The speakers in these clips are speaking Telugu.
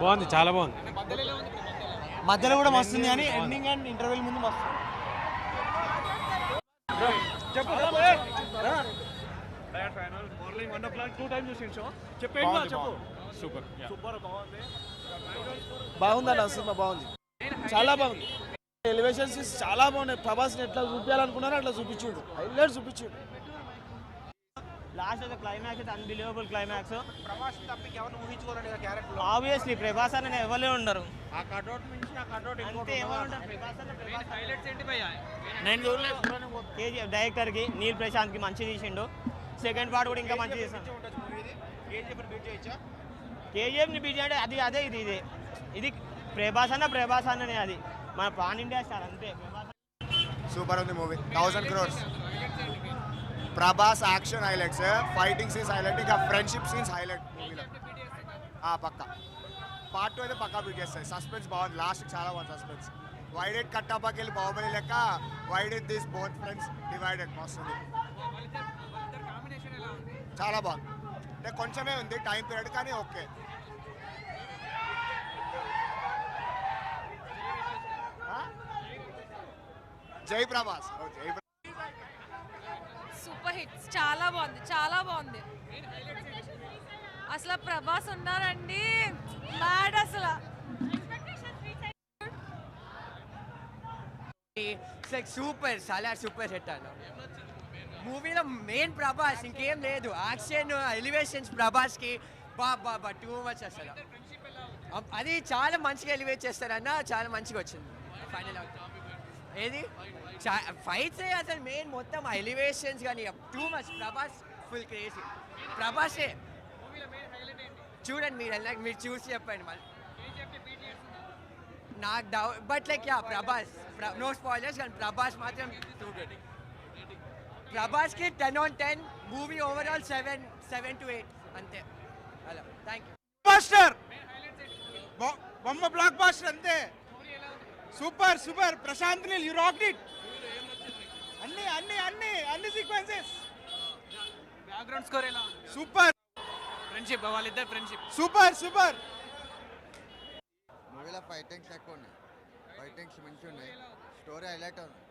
బాగుంది చాలా బాగుంది. మధ్యలో కూడా మస్తుంది కానీ ఎండింగ్ అండ్ ఇంటర్వెల్ ముందు మస్తు బాగుంది అన్న సినిమా బాగుంది. చాలా బాగుంది. ఎలివేషన్స్ చాలా బాగున్నాయి. ప్రభాస్ని ఎట్లా చూపించాలనుకున్నారో అట్లా చూపించుడు. హైలైట్ చూపించుడు. లాస్ట్ క్లైమాక్స్ అయితే అన్బిలీవబుల్ క్లైమాక్స్ ఆబ్వియస్లీ ప్రభాస్ అని ఎవరే ఉండరు. అంతే ఎవరు ఉండరు. ప్రభాస్ అన్న ప్రభాస్ నేను చూడలేదు కేజీఎఫ్ డైరెక్టర్కి నీల్ ప్రశాంత్కి మంచి తీసిండు. సెకండ్ పార్ట్ కూడా ఇంకా మంచి తీసాడు. కేజీఎఫ్ని బీట్ అంటే అది అదే ఇది ఇదే. ఇది ప్రభాస్ అన్న ప్రభాస్ అన్ననే అది. మన పాన్ ఇండియా స్టార్ అంతే. సూపర్ ఉంది movie. Thousand crores. Prabhas action highlights. Fighting scenes highlight. ఇంకా ఫ్రెండ్షిప్ సీన్స్ హైలైట్ మూవీలో. పక్క. పార్ట్ టూ అయితే పక్కా బీట్ చేస్తాయి. సస్పెన్స్ బాగుంది. లాస్ట్ చాలా బాగుంది సస్పెన్స్. వైడెడ్ కట్టాపాకి వెళ్ళి బాహుబలి లెక్క వైడెడ్ దిస్ బోత్ ఫ్రెండ్స్ డివైడెడ్ మస్తుంది చాలా బాగుంది. అంటే కొంచెమే ఉంది. టైం పీరియడ్ కానీ ఓకే. జై ప్రభాస్. ఓ, జై ప్రభాస్. Super hits. చాలా బాగుంది చాలా బాగుంది. అసలు ప్రభాస్ ఉన్నారండి. మ్యాడ్ అసలు. సూపర్ చాలా సూపర్ హిట్ అన్న. మూవీలో మెయిన్ ప్రభాస్ ఇంకేం లేదు. యాక్షన్ ఎలివేషన్స్ ప్రభాస్కి. బా బా బా టూ మచ్ అసలు. అది చాలా మంచిగా ఎలివేట్ చేస్తారన్న చాలా మంచిగా వచ్చింది. ఫైనల్ ఏది? ఫైట్స్ అసలు మెయిన్ మొత్తం ఎలివేషన్స్ కానీ too much Prabhas full crazy ప్రభాసే. చూడండి మీరు వెళ్ళాక మీరు చూసి చెప్పండి మళ్ళీ. నాకు doubt but like yeah Prabhas. No spoilers కానీ ప్రభాస్ మాత్రం too ప్రభాస్కి ten on ten movie overall seven seven to eight అంతే. అలా థ్యాంక్ యూ బాస్టర్ బొమ్మ బ్లాక్ బాస్టర్ అంతే. Super super. Prashanth Neel you rocked it అన్ని అన్ని అన్ని అన్ని సీక్వెన్సెస్ బ్యాక్గ్రౌండ్ స్కోర్ ఎలా సూపర్. ఫ్రెండ్షిప్ వాళ్ళిద్దరు ఫ్రెండ్షిప్ సూపర్ సూపర్. మూవీలో ఫైటింగ్స్ ఎక్కువ ఉన్నాయి ఫైటింగ్స్ మంచిగా ఉన్నాయి స్టోరీ హైలైట్ ఉంది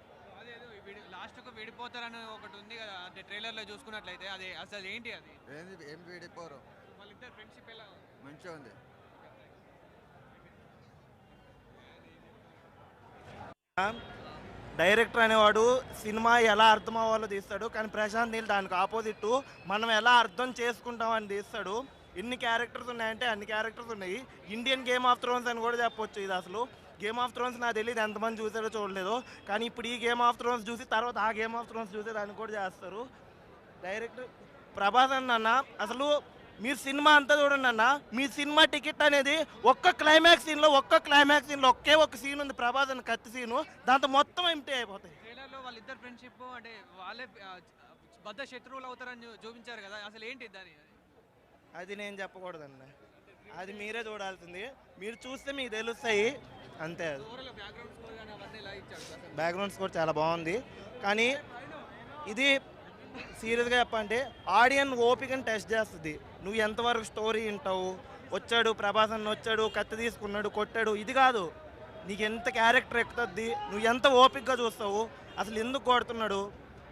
లాస్ట్కు విడిపోతారని ఒకటి ఉంది కదా అంటే ట్రైలర్లో చూసుకున్నట్లయితే అది అసలు ఏంటి అది? ఏం వీడిపోరు? వాళ్ళిద్దరు ఫ్రెండ్షిప్ ఎలా? మంచిగా ఉంది డైరెక్టర్ అనేవాడు సినిమా ఎలా అర్థం అవ్వాలో తీస్తాడు కానీ ప్రశాంత్ నీల్ దానికి ఆపోజిట్ మనం ఎలా అర్థం చేసుకుంటామని తీస్తాడు. ఎన్ని క్యారెక్టర్స్ ఉన్నాయంటే అన్ని క్యారెక్టర్స్ ఉన్నాయి. ఇండియన్ గేమ్ ఆఫ్ థ్రోన్స్ అని కూడా చెప్పొచ్చు ఇది అసలు. గేమ్ ఆఫ్ థ్రోన్స్ నాకు తెలియదు ఎంతమంది చూసారో చూడలేదు. కానీ ఇప్పుడు ఈ గేమ్ ఆఫ్ థ్రోన్స్ చూసి తర్వాత ఆ గేమ్ ఆఫ్ థ్రోన్స్ చూసి దాన్ని కూడా చేస్తారు. డైరెక్టర్ ప్రభాస్ అన్న అసలు మీరు సినిమా అంతా చూడండి అన్న మీ సినిమా టికెట్ అనేది ఒక్క క్లైమాక్స్ సీన్లో ఒక్క క్లైమాక్స్ సీన్లో ఒకే ఒక సీన్ ఉంది ప్రభాస్ అని కత్తి సీను దాంతో మొత్తం ఎంటీ అయిపోతాయి. ట్రైలర్లో వాళ్ళిద్దరు ఫ్రెండ్షిప్ అంటే వాళ్ళే బద్ద శత్రువులు అవుతారని చూపించారు కదా అసలు ఏంటి దాని? అది నేను చెప్పకూడదండి అది మీరే చూడాల్సింది. మీరు చూస్తే మీకు తెలుస్తాయి. అంతే బ్యాక్గ్రౌండ్ స్కోర్ చాలా బాగుంది. కానీ ఇది సీరియస్గా చెప్పంటే ఆడియన్ ఓపికని టెస్ట్ చేస్తుంది. నువ్వు ఎంతవరకు స్టోరీ వింటావు? వచ్చాడు ప్రభాస్ అన్న వచ్చాడు కత్తి తీసుకున్నాడు కొట్టాడు ఇది కాదు. నీకు ఎంత క్యారెక్టర్ ఎక్కుతుంది నువ్వు ఎంత ఓపికగా చూస్తావు అసలు ఎందుకు కొడుతున్నాడు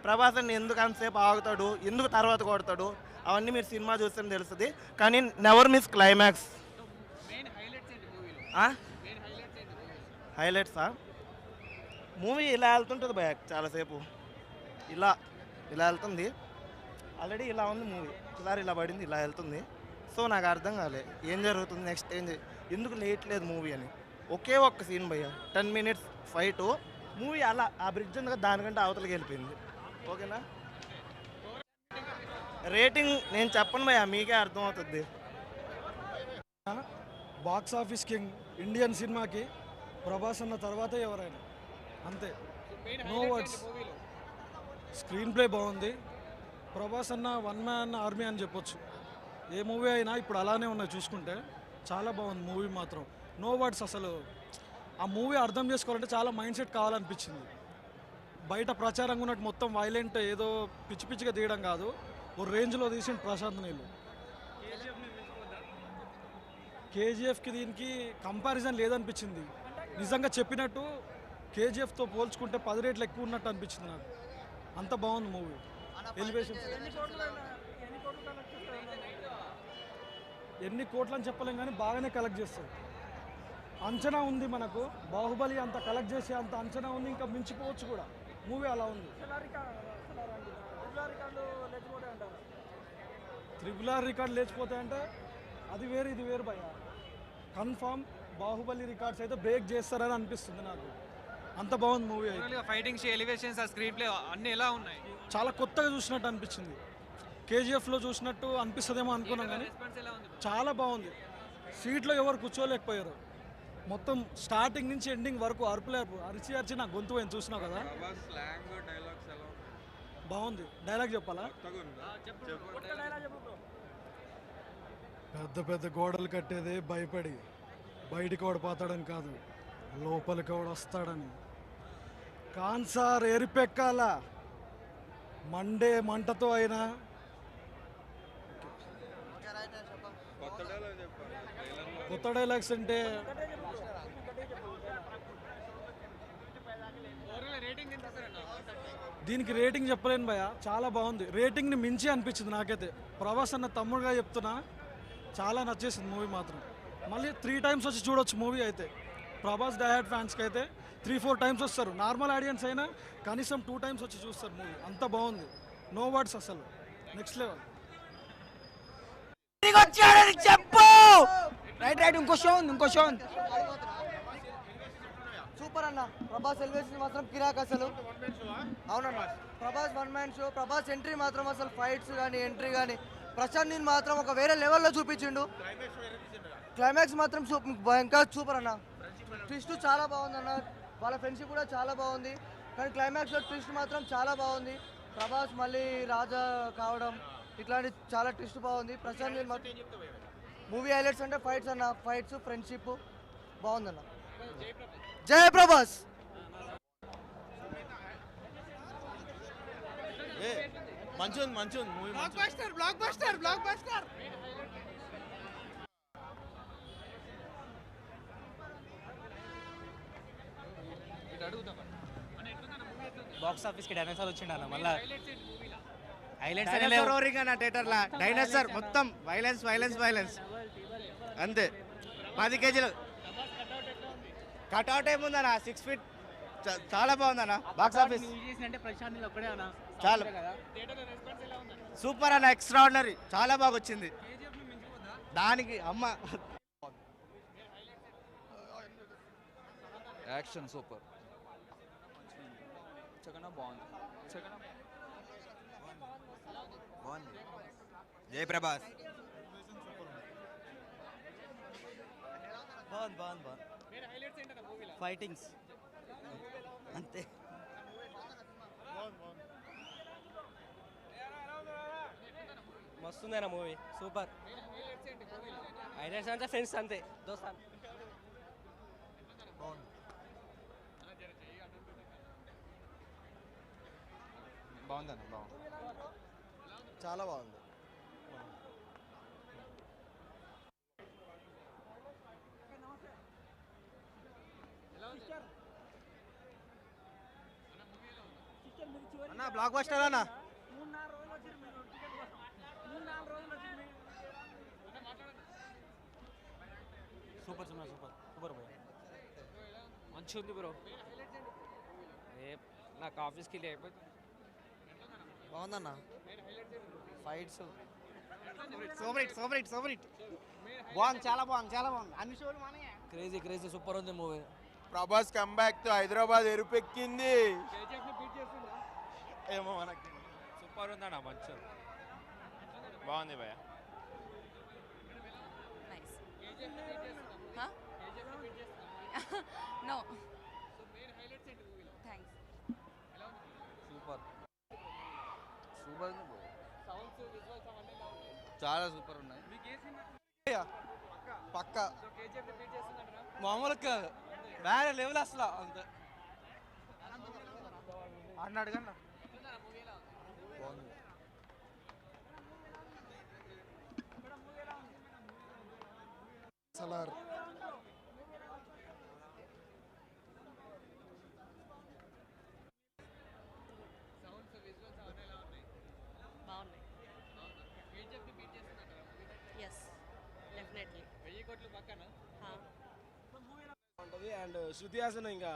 ప్రభాస్ అన్న ఎందుకు అంతసేపు ఆగుతాడు ఎందుకు తర్వాత కొడతాడు అవన్నీ మీరు సినిమా చూస్తే తెలుస్తుంది. కానీ నెవర్ మిస్ క్లైమాక్స్. హైలైట్సా మూవీ ఇలా వెళ్తుంటుంది బ్యాక్ చాలాసేపు. ఇలా. ఇలా వెళ్తుంది. ఆల్రెడీ ఇలా ఉంది మూవీ ఒకసారి ఇలా పడింది ఇలా వెళ్తుంది. సో నాకు అర్థం కాలే. ఏం జరుగుతుంది నెక్స్ట్ ఏం ఎందుకు లేట్ లేదు మూవీ అని? ఒకే ఒక్క సీన్ భయ్య. టెన్ మినిట్స్ ఫైట్ మూవీ అలా ఆ బ్రిడ్జ్ ఉంది కదా దానికంటే అవతలకి వెళ్ళిపోయింది. ఓకేనా? రేటింగ్ నేను చెప్పను భయ్య మీకే అర్థమవుతుంది. బాక్స్ ఆఫీస్ కింగ్ ఇండియన్ సినిమాకి ప్రభాస్ అన్న తర్వాతే ఎవరైనా. అంతే. Main No highlights words. ఏంటి మూవీలో స్క్రీన్ ప్లే బాగుంది. ప్రభాస్ అన్న వన్ మ్యాన్ ఆర్మీ అని చెప్పొచ్చు. ఏ మూవీ అయినా ఇప్పుడు అలానే ఉన్నాయి చూసుకుంటే. చాలా బాగుంది మూవీ మాత్రం. నో వర్డ్స్ అసలు. ఆ మూవీ అర్థం చేసుకోవాలంటే చాలా మైండ్ సెట్ కావాలనిపించింది. బయట ప్రచారంగా ఉన్నట్టు మొత్తం వైలెంట్ ఏదో పిచ్చి పిచ్చిగా తీయడం కాదు. ఓ రేంజ్లో తీసిన ప్రశాంత్ నీళ్ళు. కేజీఎఫ్కి దీనికి కంపారిజన్ లేదనిపించింది. నిజంగా చెప్పినట్టు కేజీఎఫ్తో పోల్చుకుంటే పది రేట్లు ఎక్కువ ఉన్నట్టు అనిపించింది నాకు. అంత బాగుంది మూవీ. ఎలివేషన్ ఎన్ని కోట్లు అని చెప్పలేం కానీ బాగానే కలెక్ట్ చేస్తుంది అంచనా ఉంది మనకు. బాహుబలి అంత కలెక్ట్ చేసే అంత అంచనా ఉంది. ఇంకా మించిపోవచ్చు కూడా. మూవీ అలా ఉంది. త్రిపుల్ ఆర్ రికార్డ్ లేచిపోతాయంటే అది వేరు ఇది వేరు భయ కన్ఫామ్ బాహుబలి రికార్డ్స్ అయితే బ్రేక్ చేస్తారని అనిపిస్తుంది నాకు. అంత బాగుంది మూవీ అయితే. ఫైటింగ్స్ ఎలివేషన్స్ ఆ స్క్రీన్ ప్లే అన్ని ఎలా ఉన్నాయి? చాలా కొత్తగా చూసినట్టు అనిపించింది. కేజీఎఫ్లో చూసినట్టు అనిపిస్తుందేమో అనుకున్నాం కానీ చాలా బాగుంది. సీట్లో ఎవరు కూర్చోలేకపోయారు. మొత్తం స్టార్టింగ్ నుంచి ఎండింగ్ వరకు అరుపులే అరుపు అరిచి అరిచి నా గొంతు పోయింది చూసినావు కదా? బాగుంది. డైలాగ్ చెప్పాలా? పెద్ద పెద్ద గోడలు కట్టేదే భయపడి బయటికి వాడు పోతాడని కాదు లోపలికి వాడు వస్తాడని కాన్సార్ ఎరిపెక్కాల మండే మంటతో అయినా. కొత్త డైలాగ్స్ అంటే రేటింగ్ దీనికి రేటింగ్ చెప్పలేను భయ చాలా బాగుంది. రేటింగ్ని మించి అనిపించింది నాకైతే. ప్రభాస్ అన్న తమ్ముడుగా చెప్తున్నా చాలా నచ్చేసింది మూవీ మాత్రం. మళ్ళీ త్రీ టైమ్స్ వచ్చి చూడొచ్చు మూవీ అయితే. ప్రభాస్ డయాడ్ ఫ్యాన్స్కి అయితే త్రీ ఫోర్ టైమ్స్ వస్తారు. నార్మల్ ఆడియన్స్ అయినా కనీసం టూ టైమ్స్ వచ్చి చూస్తారు మూవీ అంత బాగుంది. నో వర్డ్స్ అసలు. నెక్స్ట్ లెవెల్ చెప్పు! రైట్ రైట్ ఇంకో షో ఉంది ఇంకో షో ఉంది. సూపర్ అన్న. ప్రభాస్ ఎలివేషన్ మాత్రం కిరాక్ అసలు. అవునన్న. Prabhas one man show Prabhas entry మాత్రం అసలు ఫైట్స్ కానీ ఎంట్రీ కానీ ప్రశాంత్ నీల్ మాత్రం ఒక వేరే లెవెల్లో చూపించిండు. క్లైమాక్స్ మాత్రం భయంకర సూపర్ అన్న. ట్విస్ట్ చాలా బాగుంది అన్న. వాళ్ళ ఫ్రెండ్షిప్ కూడా చాలా బాగుంది. కానీ క్లైమాక్స్లో ట్విస్ట్ మాత్రం చాలా బాగుంది. ప్రభాస్ మళ్ళీ రాజా కావడం ఇట్లాంటి చాలా ట్విస్ట్ బాగుంది. ప్రశాంత్ మూవీ హైలైట్స్ అంటే ఫైట్స్ అన్న. ఫైట్స్ ఫ్రెండ్షిప్ బాగుందన్న జయ ప్రభాస్! మంచి ఉంది మంచి ఉంది movie blockbuster blockbuster ఇటు బాక్స్ ఆఫీస్కి డైనోసార్ వచ్చిండు అన్న మళ్ళీ. హైలైట్స్ రోరింగ్ అన్న థియేటర్లో డైనోసార్ మొత్తం వైలెన్స్ వైలెన్స్ వైలెన్స్ అంతే. పది కేజీలు. కట్అవుట్ ఏముందన్న? సిక్స్ ఫీట్ చాలా బాగుందన్న. బాక్స్ ఆఫీస్ అంటే ప్రశాంత్ నీళ్ళు ఒక్కడే అన్న. చాలా. సూపర్ అన్న ఎక్స్ట్రాడినరీ చాలా బాగా వచ్చింది. దానికి అమ్మ. యాక్షన్ సూపర్ చక్కన బాగుంది. చక్కన జై ప్రభాస్. బాగుంది బాగుంది బాగుంది. ఫైటింగ్స్ అంతే. మస్తుందన్న మూవీ సూపర్ హైలైట్స్ అంటే ఫ్రెండ్స్ అంతే. దోస్తాన్ బాగుందన్న బాగుంది. చాలా బాగుంది. అన్న బ్లాక్ బస్టర్ అన్న. సూపర్ సినిమా సూపర్. సూపర్ బాయ్ మంచిగా ఉంది బ్రో. ఏ నాకు ఆఫీస్కి లేకపోతే బాగుందన్న. Fights super hit super hit super hit బాగుంది చాలా బాగుంది చాలా బాగుంది. అన్ని షోలు మనయే క్రేజీ క్రేజీ సూపర్ ఉంది మూవీ ప్రభాస్ కంబ్యాక్తో హైదరాబాద్ ఎరుపెక్కింది. ఏమో మనకి. సూపర్ ఉందన్న మంచి. బాగుంది భయ Nice. సూపర్. చాలా సూపర్ ఉన్నాయి. పక్క? మామూలు కాదు వేరే లెవెల్ అసలు అంతే. ఆడిని అడగండి సలార్ బాగున్నాయి ఎస్ డెఫినెట్లీ వెయ్యి కోట్లు పక్కన ఉంటుంది అండ్ శృతి హాసన్ ఇంకా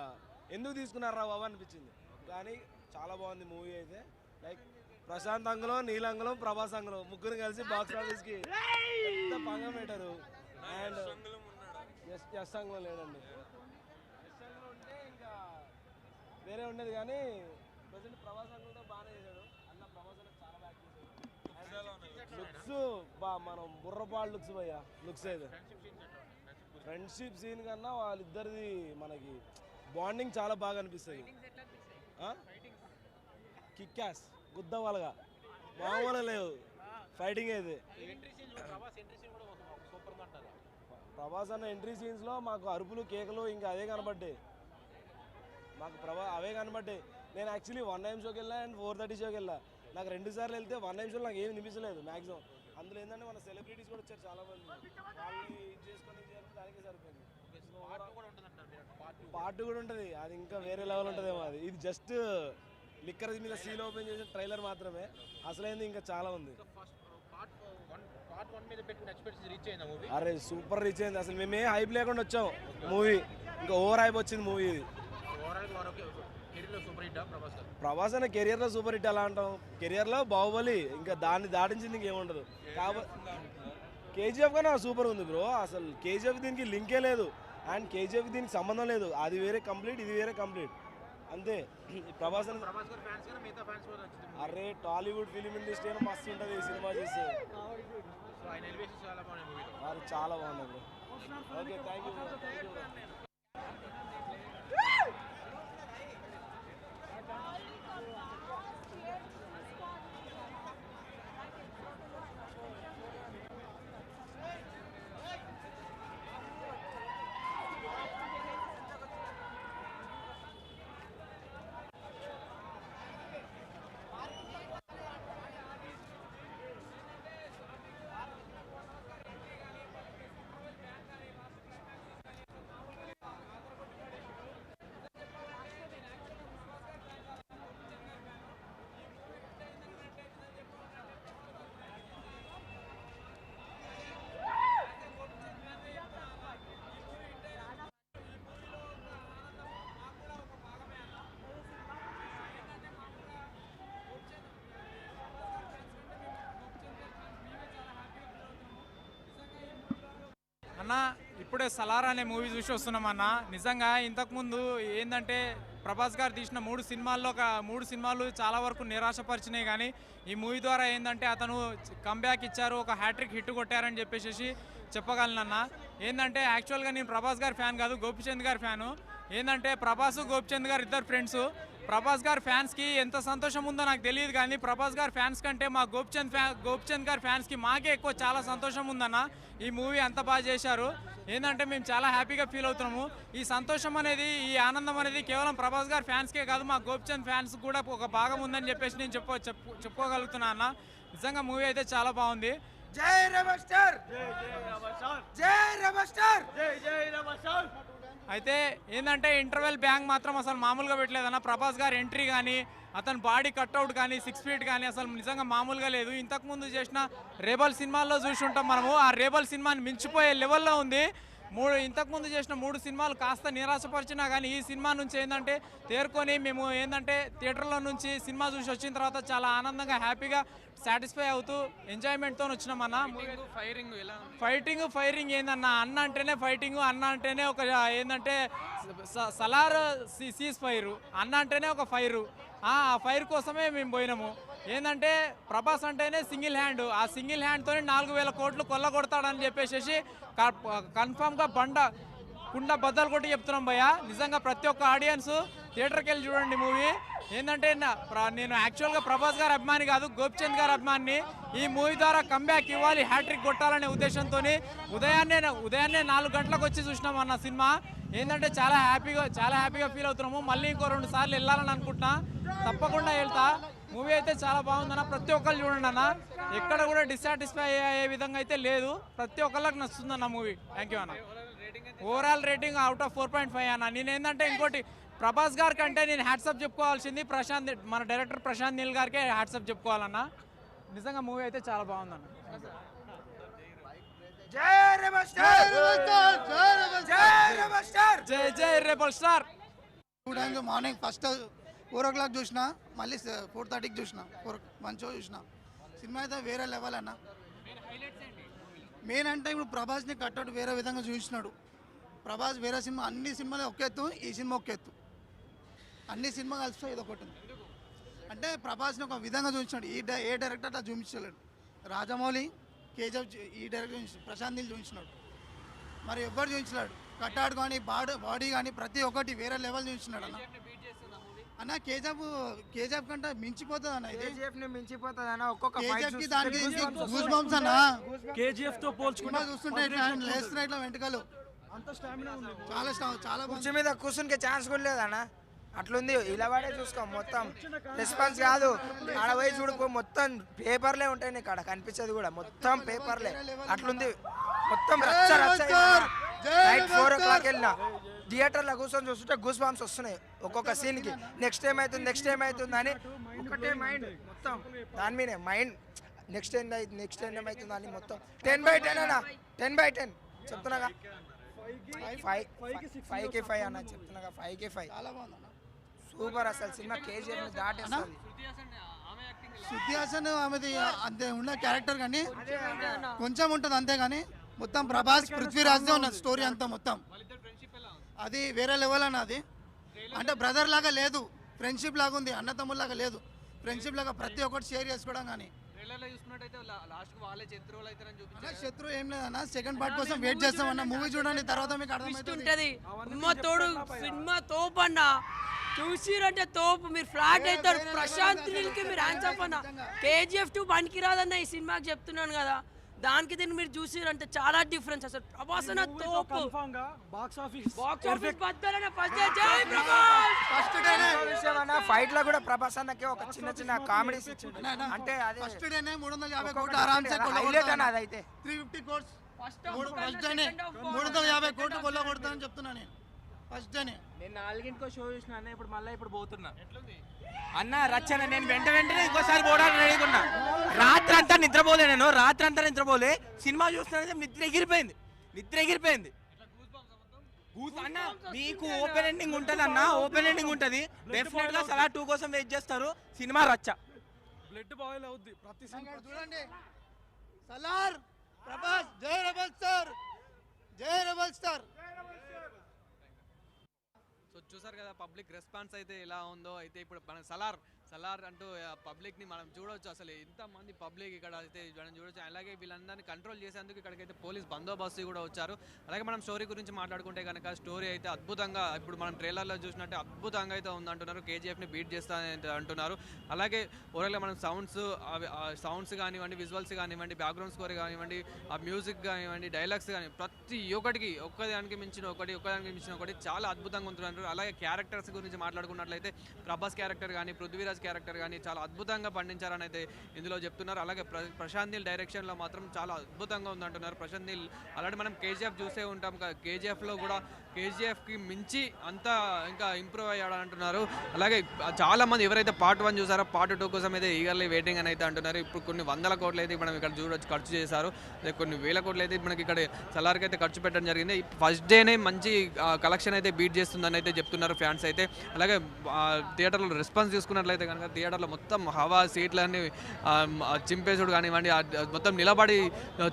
ఎందుకు తీసుకున్నారా బాబు అనిపించింది. కానీ చాలా బాగుంది మూవీ అయితే. లైక్ ప్రశాంత్ అంగళం నీలంగళం ప్రభాస్ అంగళం ముగ్గురు కలిసి బాక్స్ ఆఫీస్కి పంగం పెట్టారు. అండ్ ఎస్ ఎస్ అంగళం లేడండి. వేరే ఉండేది కానీ ప్రజెంట్ ప్రభాస్ అంగళంతో బాగానే చేశాడు. అన్న ప్రభాస్ చాలా బాగా చేశాడు. లుక్స్ బా మనం బుర్రపాడు లుక్స్ భయ్యా లుక్స్ అయితే. ఫ్రెండ్షిప్ సీన్ కన్నా వాళ్ళిద్దరిది మనకి బాండింగ్ చాలా బాగా అనిపిస్తుంది. కిక్కాస్ గుద్దవాళ్ళగా మామూలు లేవు. ఫైటింగ్ అయితే ప్రభాస్ అన్న ఎంట్రీ సీన్స్లో మాకు అరుపులు కేకలు ఇంకా అదే కనబడ్డాయి. మాకు ప్రభా అవే కనబడ్డాయి. నేను యాక్చువల్లీ వన్ టైం షోకి వెళ్ళా అండ్ ఫోర్ థర్టీ షోకి వెళ్ళా నాకు రెండు సార్లు వెళ్తే వన్ టైం షోలో నాకు ఏమి వినిపించలేదు మ్యాక్సిమం అందులో ఏంటంటే మన సెలబ్రిటీస్ కూడా వచ్చారు చాలా మంది. వాళ్ళని ఇది చేసుకొని ఇది చేసుకొని దానికే సరిపోయింది. పార్ట్ కూడా ఉంటుంది. అది ఇంకా వేరే లెవెల్ ఉంటుందేమో అది. ఇది జస్ట్ లిక్కర్ మీద సీల్ ఓపెన్ చేసిన ట్రైలర్ మాత్రమే. అసలైంది ఇంకా చాలా ఉంది. మూవీ అరే సూపర్ రీచ్ అయింది. అసలు మేమే హైప్ లేకుండా వచ్చాం. మూవీ ఇంకా ఓవర్ హైప్ వచ్చింది మూవీ ఇది. ప్రభాస్ అనే కెరియర్లో సూపర్ హిట్ ఎలా అంటాం? కెరియర్లో బాహుబలి ఇంకా దాన్ని దాటించింది ఇంకేముండదు కాబట్టి కేజీఎఫ్ కన్నా సూపర్ ఉంది బ్రో అసలు కేజీఎఫ్ దీనికి లింకే లేదు. అండ్ కేజీఎఫ్ దీనికి సంబంధం లేదు. అది వేరే కంప్లీట్ ఇది వేరే కంప్లీట్ అంతే. ప్రభాస్ అరే టాలీవుడ్ ఫిలిం ఇండస్ట్రీ అని మస్తు ఉంటుంది ఈ సినిమా చేస్తే. చాలా బాగుంది బ్రో ఓకే థ్యాంక్ యూ అన్న ఇప్పుడే సలార్ అనే మూవీ చూసి వస్తున్నాం అన్న. నిజంగా ఇంతకుముందు ఏంటంటే ప్రభాస్ గారు తీసిన మూడు సినిమాల్లో ఒక మూడు సినిమాలు చాలా వరకు నిరాశపరిచినాయి కానీ ఈ మూవీ ద్వారా ఏంటంటే అతను కంబ్యాక్ ఇచ్చారు ఒక హ్యాట్రిక్ హిట్ కొట్టారని చెప్పేసి చెప్పగలనన్న ఏంటంటే యాక్చువల్గా నేను ప్రభాస్ గారి ఫ్యాన్ కాదు గోపిచంద్ గారి ఫ్యాను ఏంటంటే ప్రభాస్ గోపిచంద్ గారు ఇద్దరు ఫ్రెండ్స్ ప్రభాస్ గారి ఫ్యాన్స్కి ఎంత సంతోషం ఉందో నాకు తెలియదు కానీ ప్రభాస్ గారి ఫ్యాన్స్ కంటే మా గోపిచంద్ ఫ్యా గోపిచంద్ గారి ఫ్యాన్స్కి మాకే ఎక్కువ చాలా సంతోషం ఉందన్న. ఈ మూవీ అంత బాగా చేశారు. ఏంటంటే మేము చాలా హ్యాపీగా ఫీల్ అవుతున్నాము. ఈ సంతోషం అనేది ఈ ఆనందం అనేది కేవలం ప్రభాస్ గారి ఫ్యాన్స్కే కాదు మా గోపిచంద్ ఫ్యాన్స్ కూడా ఒక భాగం ఉందని చెప్పేసి నేను చెప్ప చెప్పు చెప్పుకోగలుగుతున్నా అన్న. నిజంగా మూవీ అయితే చాలా బాగుంది. జై రెబల్ స్టార్ జై రెబల్ స్టార్ జై జై రెబల్ స్టార్ అయితే ఏంటంటే ఇంటర్వెల్ బ్యాంక్ మాత్రం అసలు మామూలుగా పెట్టలేదన్న. ప్రభాస్ గారు ఎంట్రీ కానీ అతని బాడీ కట్అవుట్ కానీ సిక్స్ ఫీట్ కానీ అసలు నిజంగా మామూలుగా లేదు. ఇంతకుముందు చేసిన రేబల్ సినిమాల్లో చూసి ఉంటాం మనము. ఆ రేబల్ సినిమాని మించిపోయే లెవెల్లో ఉంది. మూడు ఇంతకుముందు చేసిన మూడు సినిమాలు కాస్త నిరాశపరిచినా కానీ ఈ సినిమా నుంచి ఏంటంటే తేరుకొని మేము ఏంటంటే థియేటర్లో నుంచి సినిమా చూసి వచ్చిన తర్వాత చాలా ఆనందంగా హ్యాపీగా సాటిస్ఫై అవుతూ ఎంజాయ్మెంట్తో వచ్చినామన్న ఫైరింగ్ ఎలా ఉంది? ఫైటింగ్ ఫైరింగ్ ఏందన్న అన్న అంటేనే ఫైటింగ్ అన్న అంటేనే ఒక ఏంటంటే సలార్ సీజ్ ఫైర్ అన్న అంటేనే ఒక ఫైరు. ఆ ఫైర్ కోసమే మేము పోయినాము. ఏంటంటే ప్రభాస్ అంటేనే సింగిల్ హ్యాండ్. ఆ సింగిల్ హ్యాండ్తోనే నాలుగు వేల కోట్లు కొల్లగొడతాడని చెప్పేసి కన్ఫామ్గా బండ కుండ బద్దలు కొట్టి చెప్తున్నాం భయ్య. నిజంగా ప్రతి ఒక్క ఆడియన్స్ థియేటర్కి వెళ్ళి చూడండి మూవీ. ఏంటంటే నా- ప్ర- నేను యాక్చువల్గా ప్రభాస్ గారు అభిమాని కాదు గోపిచంద్ గారు అభిమాని ఈ మూవీ ద్వారా కంబ్యాక్ ఇవ్వాలి హ్యాట్రిక్ కొట్టాలనే ఉద్దేశంతో ఉదయాన్నే ఉదయాన్నే నాలుగు గంటలకు వచ్చి చూసినాం అన్న సినిమా. ఏంటంటే చాలా హ్యాపీగా చాలా హ్యాపీగా ఫీల్ అవుతున్నాము. మళ్ళీ ఇంకో రెండు సార్లు వెళ్ళాలని అనుకుంటున్నా. తప్పకుండా వెళ్తా. మూవీ అయితే చాలా బాగుందన్న ప్రతి ఒక్కరు చూడండి అన్న. ఎక్కడ కూడా డిసాటిస్ఫై అయ్యే విధంగా అయితే లేదు. ప్రతి ఒక్కళ్ళకి నచ్చుతుందన్న మూవీ థ్యాంక్ యూ అన్న. Overall rating out of four point five అన్న. నేను ఏంటంటే ఇంకోటి ప్రభాస్ గారి కంటే నేను హ్యాట్సప్ చెప్పుకోవాల్సింది ప్రశాంత్ మన డైరెక్టర్ ప్రశాంత్ నీల్ గారికే హ్యాట్సప్ చెప్పుకోవాలన్న. నిజంగా మూవీ అయితే చాలా బాగుందన్న జై జై రెబల్ స్టార్ జై రెబల్ స్టార్ జై జై రెబల్ స్టార్ చూడడానికి morning first four o'clock చూసిన మళ్ళీ ఫోర్ థర్టీకి చూసిన ఫోర్ మంచిగా చూసిన. సినిమా అయితే వేరే లెవెల్ అన్న. మెయిన్ అంటే ఇప్పుడు ప్రభాస్ని కట్అవుట్ వేరే విధంగా చూసినాడు. ప్రభాస్ వేరే సినిమా అన్ని సినిమాలు ఒకెత్తు ఈ సినిమా ఒకెత్తు అన్ని సినిమా కలిస్తే ఇది ఒకటి. ఉంది. అంటే ప్రభాస్ని ఒక విధంగా చూపించాడు ఈ డై- ఏ డైరెక్టర్ అట్లా చూపించలేడు. రాజమౌళి కేజవ్ ఈ డైరెక్టర్ చూపించాడు ప్రశాంత్ చూపించినాడు మరి ఎవ్వరు చూపించలేడు. కట్టాడు కానీ బాడీ బాడీ కానీ ప్రతి ఒక్కటి వేరే లెవెల్ చూపించినాడు అన్న. అన్న కేజీఎఫ్ కేజీఎఫ్ కంటే మించిపోతుంది అన్న ఇది. కేజీఎఫ్ని మించిపోతుంది అన్న ఒక్కొక్క కేజీఎఫ్కి దానికి గూస్ బంప్స్ అన్న. కేజీఎఫ్తో పోల్చుకుంటే సినిమా చూస్తుంటే ఇట్లా వెంటకలు అంత స్టామినా ఉంది చాలా కుర్చీ మీద కూర్చునికే ఛాన్స్ కూడా లేదన్న. అట్లుంది ఇలా పడే చూసుకో మొత్తం. రెస్పాన్స్ కాదు. ఆడ పోయి చూడుకో మొత్తం పేపర్లే ఉంటాయి నీకు ఆడ. కనిపించేది కూడా. మొత్తం పేపర్లే అట్లుంది. మొత్తం రచ్చ రచ్చ నైట్ ఫోర్ ఓ క్లాక్ వెళ్ళిన. థియేటర్లో కూర్చొని చూస్తుంటే గూస్ బాంబ్స్ వస్తున్నాయి. ఒక్కొక్క సీన్కి నెక్స్ట్ టైం అవుతుంది నెక్స్ట్ టైం అవుతుంది అని ఒకటే మైండ్ మొత్తం. దాని మీదే mind next time next time ఏమవుతుంది అని మొత్తం. టెన్ బై టెన్ అన్న. టెన్ బై టెన్ చెప్తున్నాగా? ఫైవ్కి ఫైవ్ అన్న చెప్తున్నాగా? ఫైవ్కి ఫైవ్ చాలా బాగుంది అన్న సూపర్ అసలు సినిమా కేజీఎఫ్ దాటేస్తుంది. శృతి హాసన్ ఆమెది అంతే ఉన్న క్యారెక్టర్ కానీ కొంచెం ఉంటుంది అంతే కానీ మొత్తం ప్రభాస్ పృథ్వీరాజ్దే ఉన్నది స్టోరీ అంతా మొత్తం. అది వేరే లెవెల్ అన్న అది. అంటే బ్రదర్ లాగా లేదు. ఫ్రెండ్షిప్ లాగా ఉంది అన్నతమ్ముల లాగా లేదు. ఫ్రెండ్షిప్ లాగా ప్రతి ఒక్కటి షేర్ చేసుకోవడం కానీ. శత్రు ఏం లేదన్న సెకండ్ పార్ట్ కోసం వెయిట్ చేస్తాం అన్న. మూవీ చూడండి తర్వాత మీకు అర్థమవుతుంది. అమ్మ తోడు సినిమా తోపు అన్న చూసిరంటే తోపు మీరు ఫ్లాట్ అవుతారు. ప్రశాంత్ నీల్కి మీరు ఆన్సర్ అన్న. కేజీఎఫ్ టూ పనికి రాదన్న ఈ సినిమాకి చెప్తున్నాను కదా. దానికి దీన్ని మీరు చూసిరంటే చాలా డిఫరెన్స్ అసలు. ప్రభాస్ అన్న తోపు. కన్ఫామ్గా బాక్స్ ఆఫీస్ బాక్స్ ఆఫీస్ బద్దలనే ఫస్ట్ జై ప్రభాస్ ఫస్ట్ విషయం అన్న ఫైట్లో కూడా ప్రభాస్ అన్నకి ఒక చిన్న చిన్న కామెడీ అంటే అదే ఫస్ట్ డేనే మూడు వందల యాభై కోట్లు ఆరామ్సే హైలైట్ అన్న అదైతే త్రీ ఫిఫ్టీ కోట్స్ మూడు ఫస్ట్ డేనే మూడు వందల యాభై కోట్లు కొల్ల కొడతానని చెప్తున్నా నేను. ఫస్ట్ డేనే నేను నాలుగింటికో షో చూసిన అన్న ఇప్పుడు మళ్ళీ ఇప్పుడు పోతున్నా. అన్న రచ్చన నేను వెంట వెంటనే ఇంకోసారి పోవడానికి రెడీగా ఉన్నా రాత్రి అంతా నిద్రపోలే నేను రాత్రి అంతా నిద్రపోలే. సినిమా చూస్తున్నా నిద్ర ఎగిరిపోయింది. నిద్ర ఎగిరిపోయింది. అన్న మీకు ఓపెన్ ఎండింగ్ ఉంటుంది అన్న ఓపెన్ ఎండింగ్ ఉంటుంది. డెఫినెట్గా సలా టూ కోసం వెయిట్ చేస్తారు. సినిమా రచ్చ. బ్లడ్ బాయిల్ అవుద్ది ప్రతి సినిమా చూడండి. సలార్ ప్రభాస్ జై రెబల్ స్టార్ జై రెబల్ స్టార్ చూసారు కదా పబ్లిక్ రెస్పాన్స్ అయితే ఎలా ఉందో అయితే ఇప్పుడు మన సలార్ సలార్ అంటూ పబ్లిక్ని మనం చూడవచ్చు అసలు ఇంతమంది పబ్లిక్ ఇక్కడ అయితే మనం చూడొచ్చు. అలాగే వీళ్ళందరినీ కంట్రోల్ చేసేందుకు ఇక్కడికైతే పోలీస్ బందోబస్తు కూడా వచ్చారు. అలాగే మనం స్టోరీ గురించి మాట్లాడుకుంటే కనుక స్టోరీ అయితే అద్భుతంగా ఇప్పుడు మనం ట్రైలర్లో చూసినట్టే అద్భుతంగా అయితే ఉందంటున్నారు. కేజీఎఫ్ని బీట్ చేస్తానని అంటున్నారు. అలాగే ఓవరాల్గా మనం సౌండ్స్ సౌండ్స్ కానివ్వండి విజువల్స్ కానివ్వండి బ్యాక్గ్రౌండ్ స్కోర్ కానివ్వండి ఆ మ్యూజిక్ కానివ్వండి డైలాగ్స్ కానీ ప్రతి ఒక్కటికి ఒక్కదానికి మించిన ఒకటి ఒక్కదానికి మించిన ఒకటి చాలా అద్భుతంగా ఉంటున్నారు అలాగే క్యారెక్టర్స్ గురించి మాట్లాడుకున్నట్లయితే ప్రభాస్ క్యారెక్టర్ కానీ పృథ్వీరాజ్ క్యారెక్టర్ కానీ చాలా అద్భుతంగా పండించారని అయితే ఇందులో చెప్తున్నారు. అలాగే ప్ర ప్రశాంత్ నీల్ డైరెక్షన్లో మాత్రం చాలా అద్భుతంగా ఉందంటున్నారు ప్రశాంత్ నీల్. అలాంటి మనం కేజీఎఫ్ చూసే ఉంటాం కేజీఎఫ్లో కూడా కేజీఎఫ్కి మించి అంతా ఇంకా ఇంప్రూవ్ అయ్యాడు అంటున్నారు. అలాగే చాలా మంది ఎవరైతే పార్ట్ వన్ చూసారో పార్ట్ టూ కోసం అయితే ఈగర్లీ వెయిటింగ్ అని అయితే అంటున్నారు. ఇప్పుడు కొన్ని వందల కోట్లు అయితే మనం ఇక్కడ చూడొచ్చు ఖర్చు చేశారు. కొన్ని వేల కోట్లు అయితే మనకి ఇక్కడ సలార్కి అయితే ఖర్చు పెట్టడం జరిగింది. ఫస్ట్ డేనే మంచి కలెక్షన్ అయితే బీట్ చేస్తుందని అయితే చెప్తున్నారు ఫ్యాన్స్ అయితే. అలాగే థియేటర్లో రెస్పాన్స్ తీసుకున్నట్లయితే కనుక థియేటర్లో మొత్తం హవా సీట్లన్నీ చింపేసుడు కానివ్వండి మొత్తం నిలబడి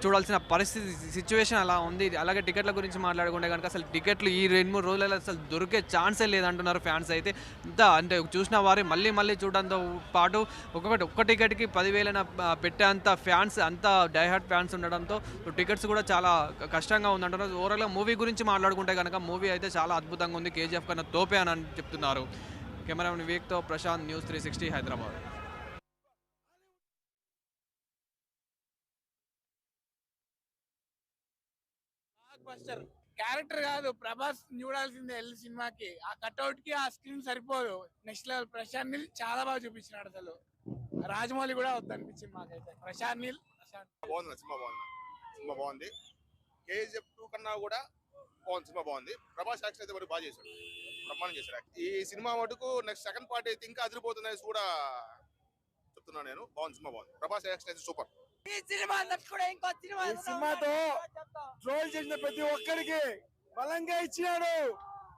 చూడాల్సిన పరిస్థితి సిచ్యువేషన్ అలా ఉంది. అలాగే టికెట్ల గురించి మాట్లాడుకుంటే కనుక అసలు టికెట్లు ఈ రెండు మూడు రోజులలో అసలు దొరికే ఛాన్సే లేదంటున్నారు ఫ్యాన్స్ అయితే. ఇంత అంటే చూసిన వారే మళ్ళీ మళ్ళీ చూడడంతో పాటు ఒక్కొక్కటి ఒక్క టికెట్కి పదివేలైన పెట్టే పెట్టేంత ఫ్యాన్స్ అంత డైహార్ట్ ఫ్యాన్స్ ఉండడంతో టికెట్స్ కూడా చాలా కష్టంగా ఉందంటున్నారు ఓవరాల్గా మూవీ గురించి మాట్లాడుకుంటే కనుక మూవీ అయితే చాలా అద్భుతంగా ఉంది. కేజీఎఫ్ కన్నా తోపే అని చెప్తున్నారు. Cameraman వివేక్తో Prashanth news three sixty Hyderabad. Character కాదు ప్రభాస్ చూడాల్సిందే సినిమాకి. ఆ కట్అవుట్కి ఆ స్క్రీన్ సరిపోదు. నెక్స్ట్ లెవెల్ ప్రశాంత్ నీల్ చాలా బాగా చూపించినాడు అసలు. రాజమౌళి కూడా వద్దు అనిపించింది మాకైతే. ప్రశాంత్ నీల్ ప్రశాంత్. బాగుంది సినిమా బాగుంది. సినిమా బాగుంది. కేజీఎఫ్ టూ కన్నా కూడా బాగుంది సినిమా బాగుంది. ప్రభాస్ యాక్షన్ అయితే మరి బాగా చేశాడు. బ్రహ్మాండం చేశాడు ఈ సినిమా మటుకు నెక్స్ట్ సెకండ్ పార్ట్ అయితే ఇంకా అదిరిపోతుంది కూడా చెప్తున్నాను నేను. బాగుంది సినిమా బాగుంది. ప్రభాస్ యాక్షన్ అయితే సూపర్. ఈ సినిమా కూడా ఇంకో సినిమా ఈ సినిమాతో ట్రోల్ చేసిన ప్రతి ఒక్కరికి బలంగా ఇచ్చినాడు.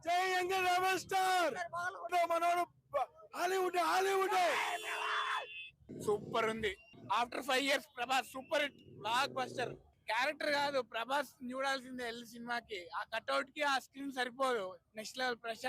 జై యంగ రెబల్ స్టార్. మనోడు హాలీవుడ్ హాలీవుడ్. సూపర్ ఉంది. After five years Prabhas super hit. Blockbuster character కాదు ప్రభాస్ చూడాల్సిందే వెళ్ళి సినిమాకి. ఆ కట్అవుట్కి ఆ స్క్రీన్ సరిపోదు. Next level Prashanth